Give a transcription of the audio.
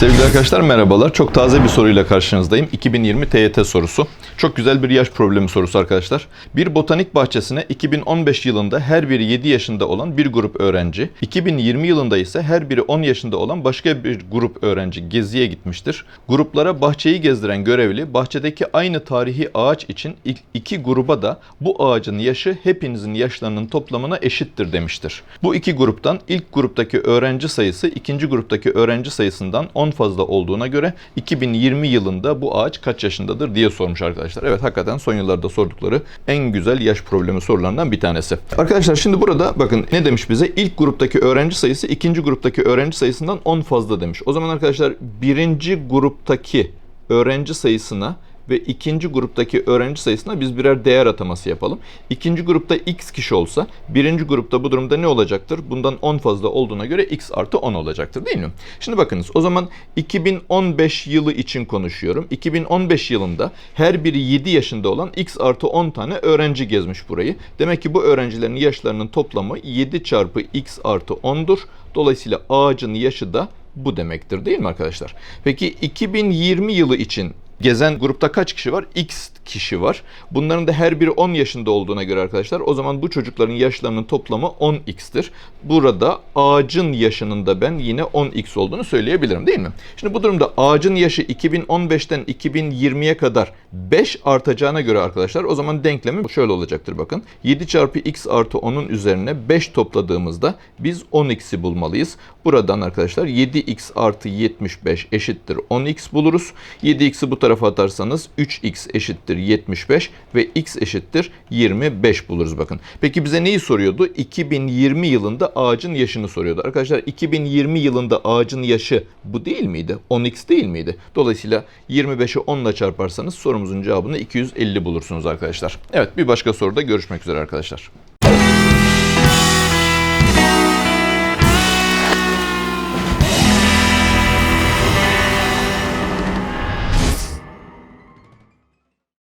Sevgili arkadaşlar merhabalar. Çok taze bir soruyla karşınızdayım. 2020 TYT sorusu. Çok güzel bir yaş problemi sorusu arkadaşlar. Bir botanik bahçesine 2015 yılında her biri 7 yaşında olan bir grup öğrenci, 2020 yılında ise her biri 10 yaşında olan başka bir grup öğrenci geziye gitmiştir. Gruplara bahçeyi gezdiren görevli bahçedeki aynı tarihi ağaç için iki gruba da bu ağacın yaşı hepinizin yaşlarının toplamına eşittir demiştir. Bu iki gruptan ilk gruptaki öğrenci sayısı ikinci gruptaki öğrenci sayısından 10 fazla olduğuna göre 2020 yılında bu ağaç kaç yaşındadır diye sormuş arkadaşlar. Evet hakikaten son yıllarda sordukları en güzel yaş problemi sorularından bir tanesi. Arkadaşlar şimdi burada bakın ne demiş bize? İlk gruptaki öğrenci sayısı ikinci gruptaki öğrenci sayısından 10 fazla demiş. O zaman arkadaşlar birinci gruptaki öğrenci sayısına ve ikinci gruptaki öğrenci sayısına biz birer değer ataması yapalım. İkinci grupta x kişi olsa birinci grupta bu durumda ne olacaktır? Bundan 10 fazla olduğuna göre x artı 10 olacaktır değil mi? Şimdi bakınız o zaman 2015 yılı için konuşuyorum. 2015 yılında her biri 7 yaşında olan x artı 10 tane öğrenci gezmiş burayı. Demek ki bu öğrencilerin yaşlarının toplamı 7 çarpı x artı 10'dur. Dolayısıyla ağacın yaşı da bu demektir değil mi arkadaşlar? Peki 2020 yılı için gezen grupta kaç kişi var? X kişi var. Bunların da her biri 10 yaşında olduğuna göre arkadaşlar o zaman bu çocukların yaşlarının toplamı 10x'tir. Burada ağacın yaşının da ben yine 10x olduğunu söyleyebilirim değil mi? Şimdi bu durumda ağacın yaşı 2015'ten 2020'ye kadar 5 artacağına göre arkadaşlar o zaman denklemi şöyle olacaktır bakın. 7 çarpı x artı 10'un üzerine 5 topladığımızda biz 10x'i bulmalıyız. Buradan arkadaşlar 7x artı 75 eşittir 10x buluruz. 7x'i bu tarafa atarsanız 3x eşittir 75 ve x eşittir 25 buluruz bakın. Peki bize neyi soruyordu? 2020 yılında ağacın yaşını soruyordu. Arkadaşlar 2020 yılında ağacın yaşı bu değil miydi? 10x değil miydi? Dolayısıyla 25'i 10 ile çarparsanız sorumuzun cevabını 250 bulursunuz arkadaşlar. Evet bir başka soruda görüşmek üzere arkadaşlar.